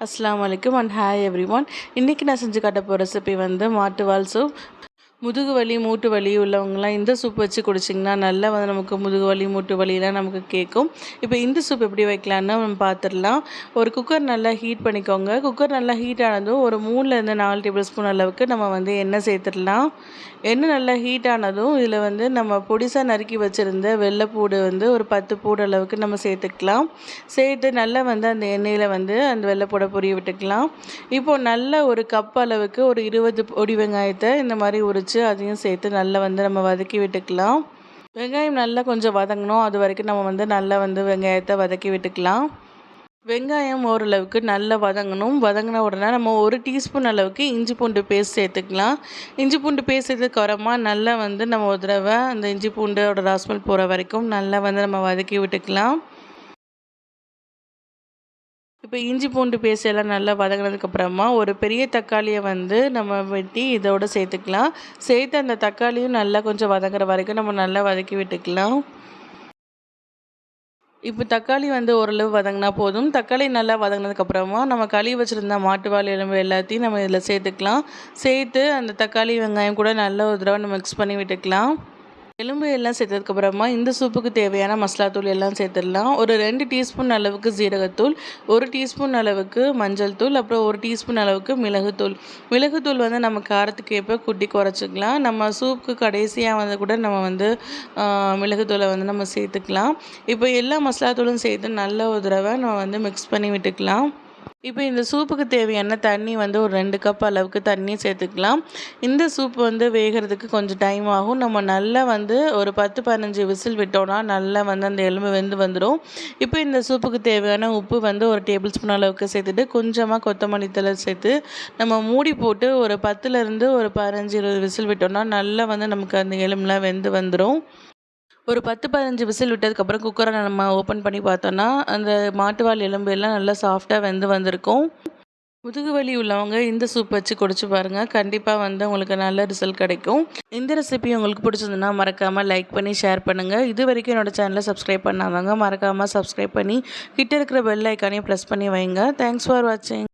அஸ்லாம் வலைக்கும் and hi every one இன்றைக்கி நான் செஞ்சு காட்ட போகிற ரெசிபி வந்து மாட்டுவால் சூப் முதுகு வலி மூட்டு வலி உள்ளவங்கலாம் இந்த சூப் வச்சு குடிச்சிங்கன்னா நல்லா வந்து நமக்கு முதுகு வலி மூட்டு வலிலாம் நமக்கு கேட்கும். இப்போ இந்த சூப் எப்படி வைக்கலான்னு நம்ம பார்த்துடலாம். ஒரு குக்கர் நல்லா ஹீட் பண்ணிக்கோங்க. குக்கர் நல்லா ஹீட் ஆனதும் ஒரு மூணுலேருந்து நாலு டேபிள் ஸ்பூன் அளவுக்கு நம்ம வந்து எண்ணெய் சேர்த்துடலாம். எண்ணெய் நல்லா ஹீட் ஆனதும் இதில் வந்து நம்ம பொடிசாக நறுக்கி வச்சுருந்த வெள்ளைப்பூடு வந்து ஒரு பத்து பூடு அளவுக்கு நம்ம சேர்த்துக்கலாம். சேர்த்து நல்லா வந்து அந்த எண்ணெயில் வந்து அந்த வெள்ளைப்பூடை பொரிய விட்டுக்கலாம். இப்போது நல்ல ஒரு கப் அளவுக்கு ஒரு இருபது பொடி வெங்காயத்தை இந்த மாதிரி உரிச்சு அதையும் சேர்த்து நல்லா வந்து நம்ம வதக்கி விட்டுக்கலாம். வெங்காயம் நல்லா கொஞ்சம் வதங்கணும். அது வரைக்கும் நம்ம வந்து நல்லா வந்து வெங்காயத்தை வதக்கி விட்டுக்கலாம். வெங்காயம் ஓரளவுக்கு நல்லா வதங்கணும். வதங்கின உடனே நம்ம ஒரு டீஸ்பூன் அளவுக்கு இஞ்சி பூண்டு பேஸ்ட் சேர்த்துக்கலாம். இஞ்சி பூண்டு பேஸ்ட் நல்லா வந்து நம்ம ஒரு தடவை அந்த இஞ்சி பூண்டோட ராஸ்மல் போகிற வரைக்கும் நல்லா வந்து நம்ம வதக்கி விட்டுக்கலாம். இப்போ இஞ்சி பூண்டு பேஸ்ட் எல்லாம் நல்லா வதங்கினதுக்கப்புறமா ஒரு பெரிய தக்காளியை வந்து நம்ம வெட்டி இதோட சேர்த்துக்கலாம். சேர்த்து அந்த தக்காளியும் நல்லா கொஞ்சம் வதங்குற வரைக்கும் நம்ம நல்லா வதக்கி விட்டுக்கலாம். இப்போ தக்காளி வந்து ஓரளவு வதங்கினா போதும். தக்காளி நல்லா வதங்கினதுக்கப்புறமா நம்ம கழுவி வச்சுருந்த மாட்டுவால் எலும்பு எல்லாத்தையும் நம்ம இதில் சேர்த்துக்கலாம். சேர்த்து அந்த தக்காளி வெங்காயம் கூட நல்லா ஒரு தடவை நம்ம மிக்ஸ் பண்ணி விட்டுக்கலாம். எலும்பு எல்லாம் சேர்த்ததுக்கப்புறமா இந்த சூப்புக்கு தேவையான மசாலா தூள் எல்லாம் சேர்த்துடலாம். ஒரு ரெண்டு டீஸ்பூன் அளவுக்கு ஜீரகத்தூள் ஒரு டீஸ்பூன் அளவுக்கு மஞ்சள் தூள் அப்புறம் ஒரு டீஸ்பூன் அளவுக்கு மிளகுத்தூள் மிளகுத்தூள் வந்து நம்ம காரத்துக்கு ஏற்ப குட்டி குறைச்சிக்கலாம். நம்ம சூப்புக்கு கடைசியாக வந்து கூட நம்ம வந்து மிளகுத்தூளை வந்து நம்ம சேர்த்துக்கலாம். இப்போ எல்லா மசாலா தூளும் சேர்த்து நல்ல ஒரு தடவை நம்ம வந்து மிக்ஸ் பண்ணி விட்டுக்கலாம். இப்போ இந்த சூப்புக்கு தேவையான தண்ணி வந்து ஒரு ரெண்டு கப் அளவுக்கு தண்ணி சேர்த்துக்கலாம். இந்த சூப் வந்து வேகிறதுக்கு கொஞ்சம் டைம் ஆகும். நம்ம நல்லா வந்து ஒரு பத்து பதினஞ்சு விசில் விட்டோம்னா நல்லா வந்து அந்த எலும்பு வெந்து வந்துடும் இப்போ இந்த சூப்புக்கு தேவையான உப்பு வந்து ஒரு டேபிள் ஸ்பூன் அளவுக்கு சேர்த்துட்டு கொஞ்சமாக கொத்தமல்லி தழை சேர்த்து நம்ம மூடி போட்டு ஒரு பத்துலேருந்து ஒரு பதினஞ்சு இருபது விசில் விட்டோம்னா நல்லா வந்து நமக்கு அந்த எலும்புலாம் வெந்து வந்துடும் ஒரு பத்து பதினஞ்சு விசில் விட்டதுக்கப்புறம் குக்கரை நம்ம ஓப்பன் பண்ணி பார்த்தோன்னா அந்த மாட்டுவால் எலும்பு எல்லாம் நல்லா சாஃப்டாக வெந்து வந்திருக்கும். முதுகு வலி உள்ளவங்க இந்த சூப் வச்சு குடிச்சு பாருங்கள் கண்டிப்பாக வந்து உங்களுக்கு நல்ல ரிசல்ட் கிடைக்கும். இந்த ரெசிபி உங்களுக்கு பிடிச்சிருந்துன்னா மறக்காமல் லைக் பண்ணி ஷேர் பண்ணுங்கள் இது வரைக்கும் என்னோடய சேனலை சப்ஸ்கிரைப் பண்ணாதவங்க மறக்காமல் சப்ஸ்கிரைப் பண்ணி கிட்ட இருக்கிற பெல் ஐக்கானையும் ப்ரெஸ் பண்ணி வைங்க. தேங்க்ஸ் ஃபார் வாட்சிங்